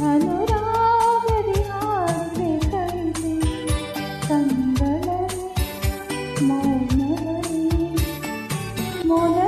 अनुरावरिवी मन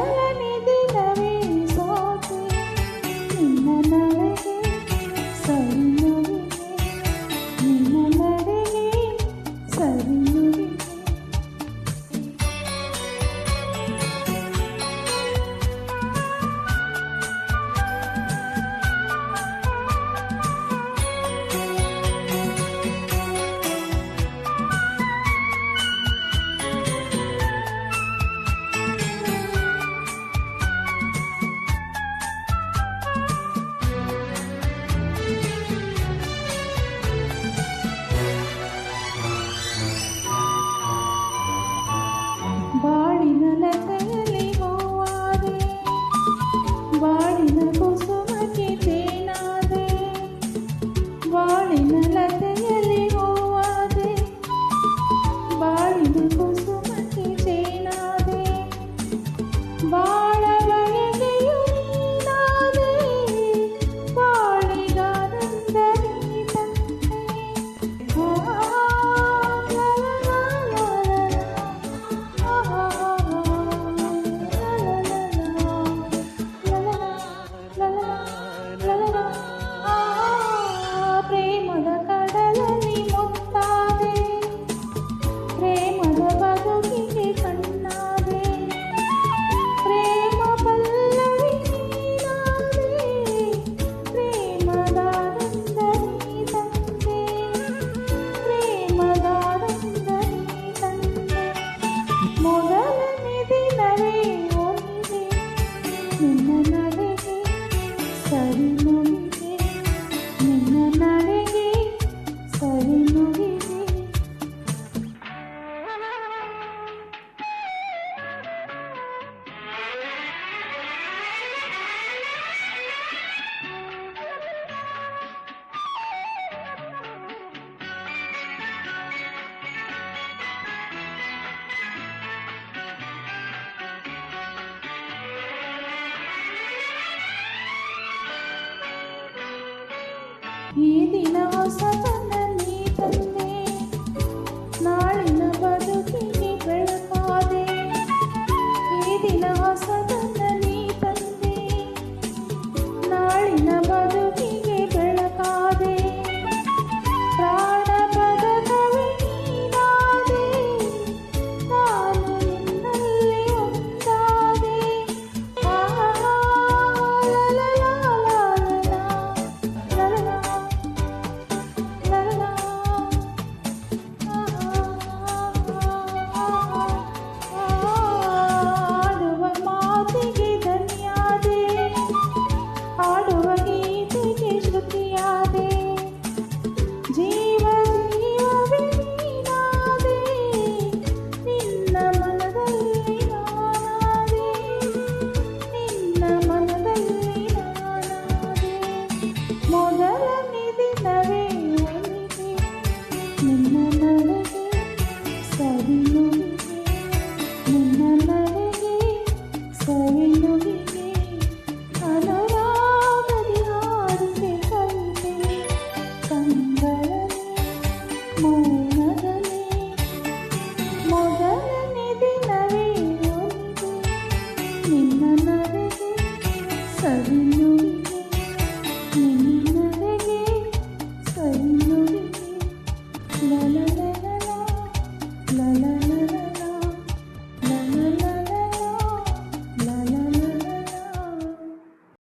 ಬಾಳಿನ ಕೈಯಲ್ಲಿ ಹೋವಾದೆ ಬಾಳಿನ ಕುಸುಮಕ್ಕೆ ತೇನಾದೆ ಬಾಳಿನ ಲತೆ ఈ దినవసతన ಮೊದಲನೇ ದಿನವೇ ಒಲಿದೆ ನಿನ್ನ ನಡೆಗೆ ಸವಿ ನುಡಿಗೆ ನಿನ್ನ ನಡೆಗೆ ಸವಿ ನುಡಿಗೆ ಅನುರಾಗದಿ ಹಾಡಿದೆ ಕವಿತೆ ಕಂಗಳಲ್ಲಿ ಮೌನದಲ್ಲಿ ಮೊದಲನೇ ದಿನವೇ ಒಲಿದೆ ನಿನ್ನ ನಡೆಗೆ ಸವಿ ನುಡಿಗೆ la la